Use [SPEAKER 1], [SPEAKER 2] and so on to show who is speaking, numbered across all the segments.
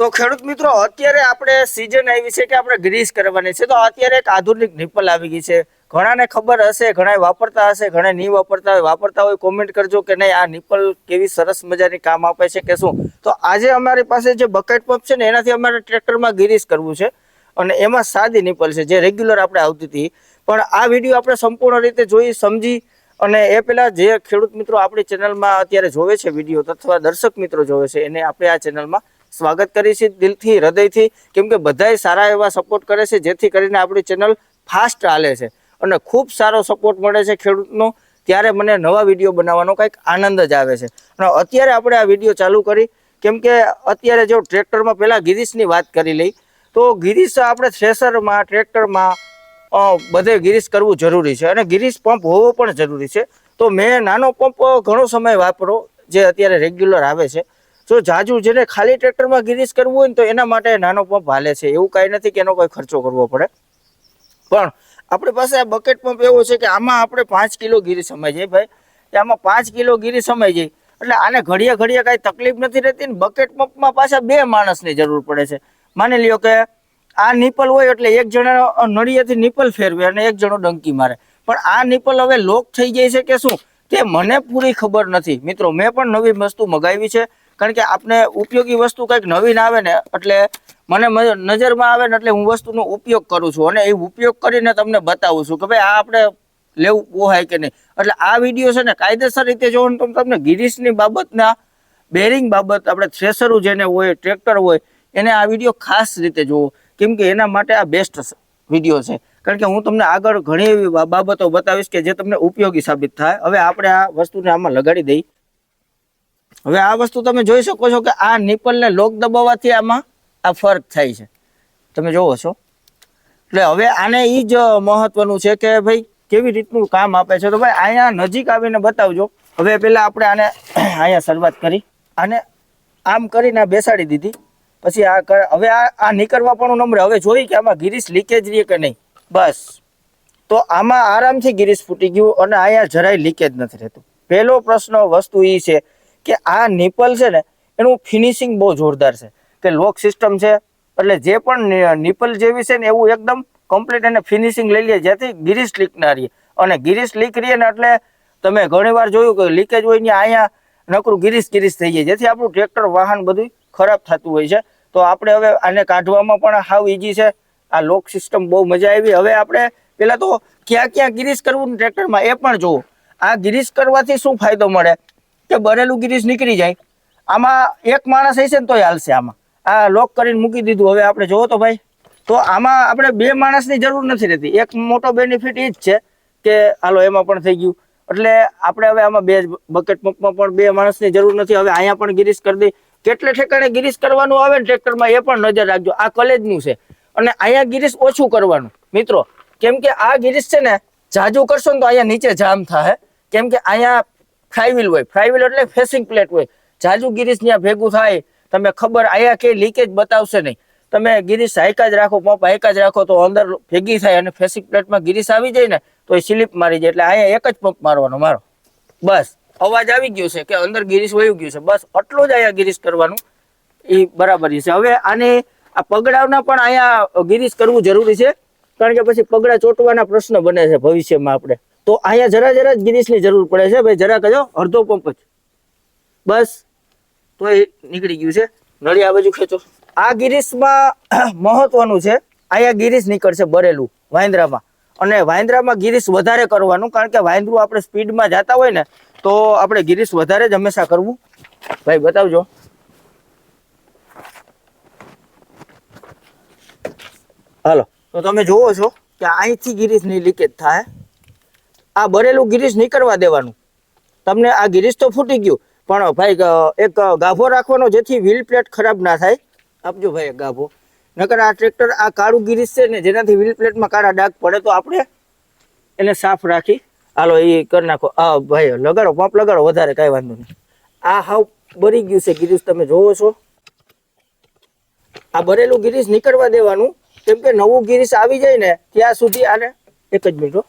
[SPEAKER 1] તો ખેડૂત મિત્રો, અત્યારે આપણે સિઝન આવી છે કે આપણે ગ્રીસ કરવાની છે? તો અત્યારે એક આધુનિક નિપલ આવી ગઈ છે. ઘણાને ખબર હશે ઘણા વાપરતા હશે ઘણા નહીં વાપરતા હોય. વાપરતા હોય કોમેન્ટ કરજો કે નહીં, આ નિપલ કેવી સરસ મજાની કામ આપે છે કે શું? તો આજે અમારી પાસે જે બકેટ પંપ છે ને, એનાથી અમારે ટ્રેક્ટરમાં ગ્રીસ કરવું છે. અને એમાં સાદી નિપલ છે, જે રેગ્યુલર આપણે આવતી હતી. પણ આ વીડિયો આપણે સંપૂર્ણ રીતે જોઈ, સમજી અને એ પહેલાં જે ખેડૂત મિત્રો આપણી ચેનલમાં અત્યારે જોવે છે વીડિયો અથવા દર્શક મિત્રો જોવે છે, એને આપણે આ ચેનલમાં સ્વાગત કરીએ છીએ દિલથી, હૃદયથી. કેમ કે બધાય સારા એવા સપોર્ટ કરે છે, જેથી કરીને આપણી ચેનલ ફાસ્ટ ચાલે છે. અને ખૂબ સારો સપોર્ટ મળે છે ખેડૂતનો, ત્યારે મને નવા વીડિયો બનાવવાનો કંઈક આનંદ જ આવે છે. અને અત્યારે આપણે આ વીડિયો ચાલુ કરી, કેમ કે અત્યારે જો ટ્રેક્ટરમાં પહેલાં ગિરીશની વાત કરી લઈ, તો ગિરીશ આપણે થ્રેસરમાં ટ્રેક્ટરમાં બધે ગિરીશ કરવું જરૂરી છે. અને ગિરીશ પંપ હોવો પણ જરૂરી છે. તો મેં નાનો પંપ ઘણો સમય વાપરો, જે અત્યારે રેગ્યુલર આવે છે. જો જાજુ જેને ખાલી ટ્રેક્ટરમાં ગિરીશ કરવું હોય ને તો એના માટે નાનો પંપ હાલે છે. એવું કાંઈ નથી કે એનો કોઈ ખર્ચો કરવો પડે. પણ આપણી પાસે આ બકેટ પંપ એવો છે કે આમાં આપણે પાંચ કિલો ગીરી સમાઈ જાય ભાઈ. કે આમાં પાંચ કિલો ગીરી સમાઈ જાય એટલે આને ઘડીએ ઘડીએ કાંઈ તકલીફ નથી રહેતી ને બકેટ પંપમાં પાછા બે માણસની જરૂર પડે છે. માની લ્યો કે આ નિપલ હોય એટલે એક જણા નળિયેથી નિપલ ફેરવે અને એક જણો ડંકી મારે. પણ આ નિપલ હવે લોક થઈ જાય છે કે શું? તે મને પૂરી ખબર નથી. મિત્રો, મેં પણ નવી વસ્તુ મગાવી છે. કારણ કે આપણે ઉપયોગી વસ્તુ કંઈક નવીન આવે ને, એટલે મને નજરમાં આવે ને એટલે હું વસ્તુનો ઉપયોગ કરું છું અને એ ઉપયોગ કરીને તમને બતાવું છું કે ભાઈ આ આપણે લેવું પોહાય કે નહીં. એટલે આ વીડિયો છે ને કાયદેસર રીતે જોવો ને તો તમને ગિરીશની બાબતના, બેરિંગ બાબત, આપણે થ્રેસરું જેને હોય, ટ્રેક્ટર હોય, એને આ વીડિયો ખાસ રીતે જોવો. કેમ કે એના માટે આ બેસ્ટ વીડિયો છે. કારણ કે હું તમને આગળ ઘણી એવી બાબતો બતાવીશ કે જે તમને ઉપયોગી સાબિત થાય. હવે આપણે આ વસ્તુને આમાં લગાડી દઈ. હવે આ વસ્તુ તમે જોઈ શકો છો કે આ નિપલને લોક દબાવવાથી આમાં આ ફરક થાય છે. તમે જોવો છો. એટલે હવે આને એ જ મહત્વનું છે કે ભાઈ કેવી રીતનું કામ આપે છે. તો ભાઈ અહીંયા નજીક આવીને બતાવજો. હવે પહેલાં આપણે આને અહીંયા શરૂઆત કરી. આને આમ કરીને બેસાડી દીધી. પછી આ હવે આ આ નીકળવા પણ નંબર. હવે જોઈ કે આમાં ગિરીશ લીકેજ રહે કે નહીં. બસ. તો આમાં આરામથી ગિરીશ ફૂટી ગયું અને અહીંયા જરાય લીકેજ નથી રહેતું. પહેલો પ્રશ્ન વસ્તુ એ છે કે આ નિપલ છે ને, એનું ફિનિશિંગ બહુ જોરદાર છે. કે લોક સિસ્ટમ છે, એટલે જે પણ નિપલ જેવી છે ને, એવું એકદમ કમ્પ્લીટ એને ફિનિશિંગ લઈ લે, જેથી ગિરીશ લીક ના રહીએ અને ગિરીશ લીક રહીએ ને એટલે તમે ઘણીવાર જોયું કે લીકેજ હોય ને, અહીંયા નકરું ગિરીશ ગિરીશ થઈ જાય. જેથી આપણું ટ્રેક્ટર વાહન બધું ખરાબ થતું હોય છે. તો આપણે હવે આને કાઢવામાં પણ હાવ ઈજી છે. આ લોક સિસ્ટમ બહુ મજા આવી. હવે આપણે પેલા તો ક્યાં ક્યાં ગિરીશ કરવું ટ્રેક્ટરમાં એ પણ જોવો. આ ગિરીશ કરવાથી શું ફાયદો મળે? કે બનેલું ગિરીશ નીકળી જાય. આમાં એક માણસ હશે ને તોય હાલશે આમાં. આ લોક કરીને મૂકી દીધું. હવે આપણે જોવો તો ભાઈ. તો આમાં આપણે બે માણસની જરૂર નથી રહેતી. એક મોટો બેનિફિટ એ જ છે કે, હાલો, એમાં પણ થઈ ગયું. એટલે આપણે હવે આમાં બે બકેટ પંપમાં પણ બે માણસની જરૂર નથી. હવે અહીંયા પણ ગિરીશ કરી દઈ. કેટલે ઠેકાણે ગિરીશ કરવાનું આવે ને ટ્રેક્ટરમાં એ પણ નજર રાખજો. આ કલેજનું છે. અને અહીંયા ગિરીશ ઓછું કરવાનું. મિત્રો, કેમ કે આ ગિરીશ છે ને, જાજુ કરશો ને તો અહીંયા નીચે જામ થાય કેમ કે અહીંયા ફ્રાયવીલ હોય. ફ્રાયવીલ એટલે ફેસિંગ પ્લેટ હોય. જાજુ ગિરીશ ત્યાં ભેગું થાય. તમે ખબર આયા કે લીકેજ બતાવશે નહીં. તમે ગિરીશ હાઈકા જ રાખો પંપ હાઈકા જ રાખો તો અંદર ભેગી થાય અને ફેસિંગ પ્લેટમાં ગિરીશ આવી જાય ને, તો એ સ્લીપ મારી જાય. એટલે અહીંયા એક જ પંપ મારવાનો મારો. બસ. અવાજ આવી ગયો છે કે અંદર ગિરીશ વયું ગયું છે. બસ આટલું જ અહીંયા ગિરીશ કરવાનું. એ બરાબર છે. હવે આને આ પગડાવના પણ અહીંયા ગિરીશ કરવું જરૂરી છે. કારણ કે પછી પગડા ચોટવાના પ્રશ્ન બને છે ભવિષ્યમાં આપણે. તો અહીંયા જરા જરા જ ગિરીશની જરૂર પડે છે. ભાઈ જરા કજો અડધો પંપ જ. બસ તો એ નીકળી ગયું છે. નળી આ બાજુ ખેંચો. આ ગિરીશમાં મહત્વનું છે. અહીંયા ગિરીશ નીકળશે બરેલું, વાંદરામાં. અને વાંદરામાં ગિરીશ વધારે કરવાનું, કારણ કે વાંદરું આપણે સ્પીડમાં જતા હોય ને, તો આપણે ગિરીશ વધારે જ હંમેશા કરવું. ભાઈ, બતાવજો. હાલો. તો તમે જોવો છો કે અહીંથી ગિરીશની લીકેજ થાય. આ બરેલું ગિરીશ નીકળવા દેવાનું. તમને આ ગિરીશ તો ફૂટી ગયું, પણ ભાઈ એક ગાભો રાખવાનો જેથી વ્હીલ પ્લેટ ખરાબ ના થાય. આપજો ભાઈ ગાભો. નકર આ ટ્રેક્ટર આ કાળું ગિરીશ છે ને જેનાથી વ્હીલ પ્લેટમાં કાળા ડાઘ પડે તો આપણે એને સાફ રાખી, હાલો એ કરી નાખો. હા ભાઈ, લગાડો પંપ લગાડો, વધારે કાંઈ વાંધો નહીં. આ હાવ બરી ગયું છે ગિરીશ, તમે જોવો છો. આ ભરેલું ગિરીશ નીકળવા દેવાનું. કેમ કે નવું ગિરીશ આવી જાય ને, ત્યાં સુધી આને એક જ મિનિટ.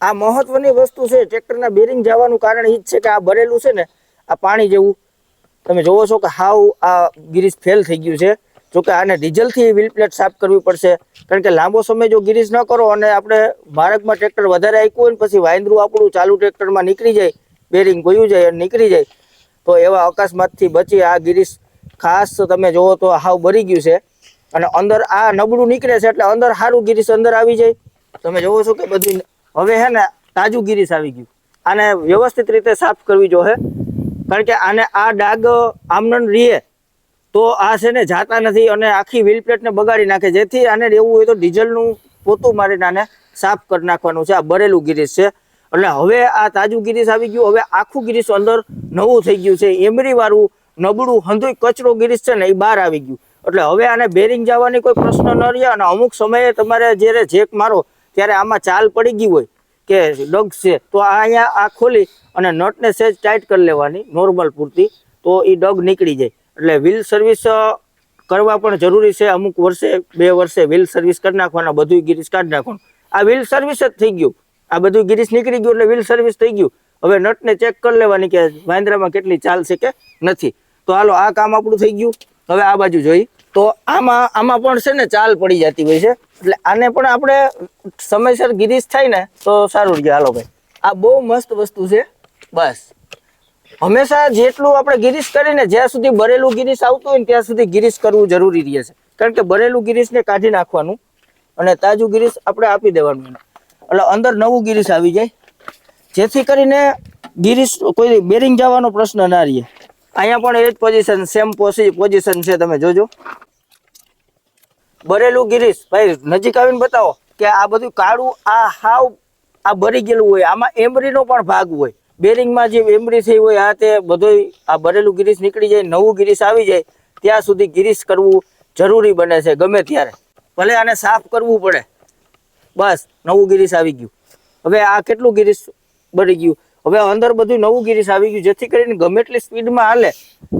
[SPEAKER 1] આ મહત્વની વસ્તુ છે, ટ્રેક્ટરના બેરિંગ જવાનું કારણ એ જ છે કે આ ભરેલું છે ને, આ પાણી જેવું. તમે જોવો છો કે હાવ આ ગિરીશ ફેલ થઈ ગયું છે. જોકે આને ડીઝલથી વ્હીલ પ્લેટ સાફ કરવી પડશે. કારણ કે લાંબો સમય જો ગિરીશ ન કરો અને આપણે માર્ગમાં ટ્રેક્ટર વધારે આપ્યું હોય ને પછી વાંદરું આપણું ચાલુ ટ્રેક્ટરમાં નીકળી જાય બેરિંગ ગયું જાય અને નીકળી જાય, તો એવા અકસ્માતથી બચી આ ગિરીશ ખાસ તમે જોવો તો હાવ બરી ગયું છે. અને અંદર આ નબળું નીકળે છે એટલે અંદર સારું ગિરીશ અંદર આવી જાય. તમે જોવો છો કે બધું હવે હે ને તાજું ગીરીસ આવી ગયું. આને વ્યવસ્થિત રીતે સાફ કરવી જોઈએ કારણ કે આને આ ડાગ આમનન રીએ તો આ છે ને જાતા નથી અને આખી વ્હીલ પ્લેટને બગાડી નાખે. જેથી આને એવું હોય તો ડીઝલનું પોતું મારીને આને સાફ કરી નાખવાનું છે. આ બરેલું ગીરીસ છે. એટલે હવે આ તાજું ગિરીશ આવી ગયું. હવે આખું ગીરીસ અંદર નવું થઈ ગયું છે. એમરીવાળું નબળું હંધુય કચરો ગીરીસ છે ને એ બહાર આવી ગયું. એટલે હવે આને બેરિંગ જવાની કોઈ પ્રશ્ન ન રહે અને અમુક સમયે તમારે જ્યારે જેક મારો ત્યારે આમાં ચાલ પડી ગઈ હોય કે ડગ છે, તો અહીંયા આ ખોલી અને નટને સેજ ટાઈટ કરી લેવાની, નોર્મલ પૂરતી, તો એ ડગ નીકળી જાય. એટલે વ્હીલ સર્વિસ કરવા પણ જરૂરી છે, અમુક વર્ષે, બે વર્ષે વ્હીલ સર્વિસ કરી નાખવાના બધું ગિરીશ કાઢી નાખવાનું. આ વ્હીલ સર્વિસ જ થઈ ગયું. આ બધું ગિરીશ નીકળી ગયું એટલે વ્હીલ સર્વિસ થઈ ગયું. હવે નટને ચેક કરી લેવાની કે વાંદરામાં કેટલી ચાલ છે કે નથી. તો હાલો, આ કામ આપણું થઈ ગયું. હવે આ બાજુ જોઈ. તો આમાં આમાં પણ છે ને ચાલ પડી જતી હોય છે. એટલે આને પણ આપણે સમયસર ગિરીશ થાય ને, તો સારું રહે. હાલો ભાઈ. આ બહુ મસ્ત વસ્તુ છે. બસ. હંમેશા જેટલું આપણે ગિરીશ કરીને જ્યાં સુધી બરેલું ગિરીશ આવતું હોય ને, ત્યાં સુધી ગિરીશ કરવું જરૂરી રહે છે. કારણ કે બરેલું ગિરીશને કાઢી નાખવાનું અને તાજું ગિરીશ આપણે આપી દેવાનું એટલે અંદર નવું ગિરીશ આવી જાય. જેથી કરીને ગિરીશ કોઈ બેરિંગ જવાનો પ્રશ્ન ના રહે. અહીંયા પણ એ જ પોઝિશન સેમ પોઝિશન છે, તમે જોજો. બરેલું ગિરીશ, ભાઈ, નજીક આવીને બતાવો કે આ બધું કાળું, આ હાવ, આ બરી ગયેલું હોય, આમાં એમરીનો પણ ભાગ હોય. બેરિંગમાં જે એમરી થઈ હોય, આ તે બધું આ બરેલું ગિરીશ નીકળી જાય, નવું ગિરીશ આવી જાય, ત્યાં સુધી ગિરીશ કરવું જરૂરી બને છે, ગમે ત્યારે. ભલે આને સાફ કરવું પડે. બસ, નવું ગિરીશ આવી ગયું. હવે આ કેટલું ગિરીશ બળી ગયું? હવે અંદર બધું નવું ગિરીસ આવી ગયું. જેથી કરીને ગમે એટલી સ્પીડમાં હાલે,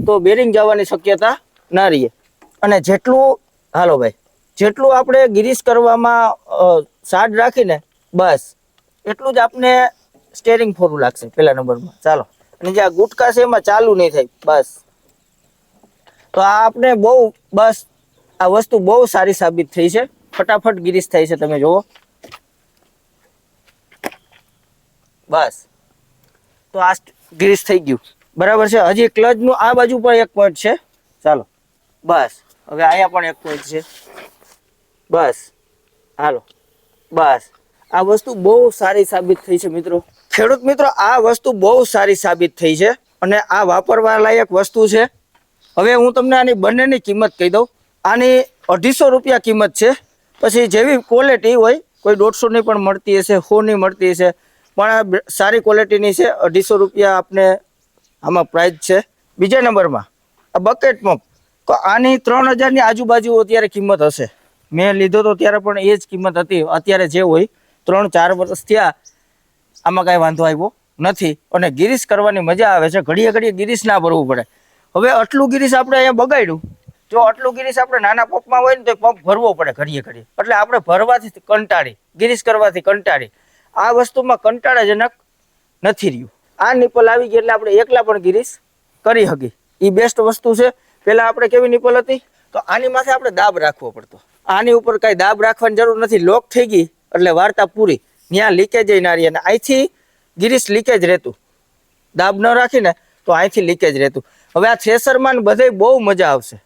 [SPEAKER 1] તો બેરિંગ જવાની શક્યતા ના રહીએ અને જેટલું, હાલો ભાઈ, જેટલું આપણે ગિરીસ કરવામાં સાડ રાખીને, બસ, એટલું જ આપને સ્ટેરિંગ ફોરું લાગશે પહેલા નંબરમાં. ચાલો. અને જે આ ગુટકા છે એમાં ચાલુ નહીં થાય. બસ. તો આ આપણે બહુ, બસ, આ વસ્તુ બહુ સારી સાબિત થઈ છે. ફટાફટ ગિરીશ થાય છે, તમે જુઓ. બસ. તો આ ગ્રીસ થઈ ગયું. બરાબર છે? હજી ક્લચનું આ બાજુ પણ એક પોઈન્ટ છે. ચાલો. બસ. હવે અહીંયા પણ એક પોઈન્ટ છે. બસ. હાલો. બસ. આ વસ્તુ બહુ સારી સાબિત થઈ છે, મિત્રો. ખેડૂત મિત્રો, આ વસ્તુ બહુ સારી સાબિત થઈ છે અને આ વાપરવા લાયક વસ્તુ છે. હવે હું તમને આની બંનેની કિંમત કહી દઉં. આની અઢીસો રૂપિયા કિંમત છે. પછી જેવી ક્વોલિટી હોય, કોઈ દોઢસોની પણ મળતી હશે, સોની મળતી હશે પણ સારી ક્વોલિટીની છે. અઢીસો રૂપિયા આપને આમાં પ્રાઇસ છે. બીજા નંબરમાં, આ બકેટ પંપ આની ત્રણ હજારની આજુબાજુ અત્યારે કિંમત હશે. મેં લીધો તો ત્યારે પણ એ જ કિંમત હતી. અત્યારે જે હોય, ત્રણ ચાર વર્ષ થયા, આમાં કાંઈ વાંધો આવ્યો નથી. અને ગિરીશ કરવાની મજા આવે છે. ઘડીએ ઘડીએ ગિરીશ ના ભરવું પડે. હવે આટલું ગિરીશ આપણે અહીંયા બગાડ્યું. જો આટલું ગિરીશ આપણે નાના પંપમાં હોય ને તો પંપ ભરવો પડે ઘડીએ ઘડીએ. એટલે આપણે ભરવાથી કંટાળી, ગિરીશ કરવાથી કંટાળી. આ વસ્તુમાં કંટાળાજનક નથી રહ્યું. આ નિપલ આવી ગઈ એટલે આપણે એકલા પણ ગિરીશ કરી હકી એ બેસ્ટ વસ્તુ છે. પહેલાં આપણે કેવી નિપલ હતી? તો આની માથે આપણે દાબ રાખવો પડતો. આની ઉપર કાંઈ દાબ રાખવાની જરૂર નથી. લોક થઈ ગઈ એટલે વાર્તા પૂરી. ત્યાં લીકેજ ના રહી અને અહીંથી ગિરીશ લીકેજ રહેતું. દાબ ન રાખીને તો અહીંથી લીકેજ રહેતું. હવે આ થ્રેસરમાં ને બધે બહુ મજા આવશે.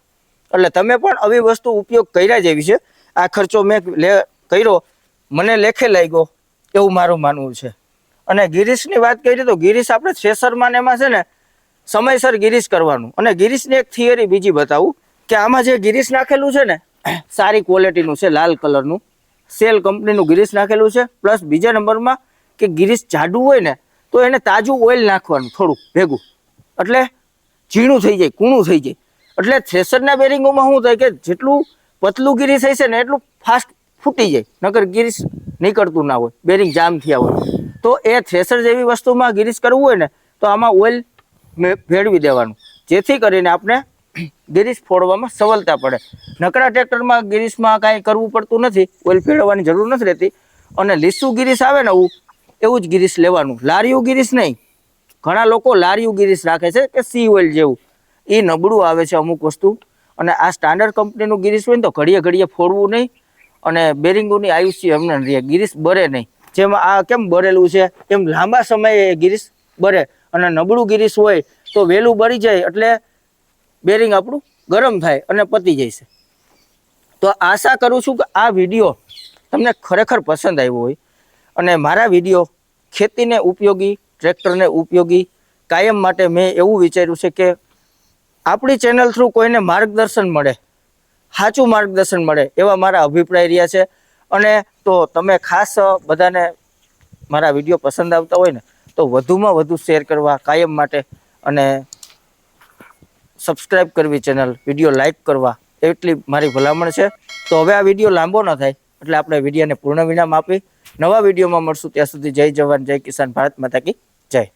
[SPEAKER 1] એટલે તમે પણ આવી વસ્તુ ઉપયોગ કર્યા જેવી છે. આ ખર્ચો મેં લે કર્યો. મને લેખે લાગ્યો. એવું મારું માનવું છે. અને ગિરીશની વાત કરી તો ગિરીશ આપણે થ્રેસરમાં એમાં છે ને સમયસર ગિરીશ કરવાનું. અને ગિરીશની એક થિયરી બીજી બતાવું કે આમાં જે ગિરીશ નાખેલું છે ને, સારી ક્વોલિટીનું છે, લાલ કલરનું. સેલ કંપનીનું ગિરીશ નાખેલું છે. પ્લસ બીજા નંબરમાં કે ગિરીશ જાડું હોય ને, તો એને તાજું ઓઇલ નાખવાનું થોડુંક ભેગું. એટલે ઝીણું થઈ જાય, કૂણું થઈ જાય. એટલે થ્રેસરના બેરિંગોમાં શું થાય કે જેટલું પતલું ગિરીશ હશે ને, એટલું ફાસ્ટ ફૂટી જાય. નકર ગિરીશ નીકળતું ના હોય, બેરિંગ જામ થયા હોય. તો એ થ્રેસર જેવી વસ્તુમાં ગિરીશ કરવું હોય ને, તો આમાં ઓઇલ ભેળવી દેવાનું. જેથી કરીને આપણે ગિરીશ ફોડવામાં સવલતા પડે. નકરા ટ્રેક્ટરમાં ગિરીશમાં કાંઈ કરવું પડતું નથી, ઓઇલ ફેરવવાની જરૂર નથી રહેતી. અને લીસું ગિરીશ આવે ને એવું એવું જ ગિરીશ લેવાનું. લારીયું ગિરીશ નહીં. ઘણા લોકો લારીયું ગિરીશ રાખે છે કે સી ઓઇલ જેવું. એ નબળું આવે છે અમુક વસ્તુ. અને આ સ્ટાન્ડર્ડ કંપનીનું ગિરીશ હોય ને તો ઘડીએ ઘડીએ ફોડવું નહીં. અને બેરિંગોની આયુષ્ય એમને રહે. ગિરીશ બરે નહીં. જેમ આ કેમ બરેલું છે? એમ લાંબા સમયે ગિરીશ બરે. અને નબળું ગિરીશ હોય તો વહેલું બળી જાય એટલે બેરિંગ આપણું ગરમ થાય અને પતી છે. તો આશા કરું છું કે આ વીડિયો તમને ખરેખર પસંદ આવ્યો હોય. અને મારા વીડિયો ખેતીને ઉપયોગી, ટ્રેક્ટરને ઉપયોગી, કાયમ માટે મેં એવું વિચાર્યું છે કે આપણી ચેનલ થ્રુ કોઈને માર્ગદર્શન મળે સાચું માર્ગદર્શન મળે એવા મારા અભિપ્રાય રહ્યા છે. અને તો તમે ખાસ બધાને મારા વીડિયો પસંદ આવતા હોય ને, તો વધુમાં વધુ શેર કરવા કાયમ માટે અને સબસ્ક્રાઈબ કરવી ચેનલ, વીડિયો લાઈક કરવા, એટલી મારી ભલામણ છે. તો હવે આ વીડિયો લાંબો ન થાય, એટલે આપણે વિડીયોને પૂર્ણ વિરામ આપી. નવા વિડીયોમાં મળશું ત્યાં સુધી જય જવાન, જય કિસાન ભારત માતા કી જય.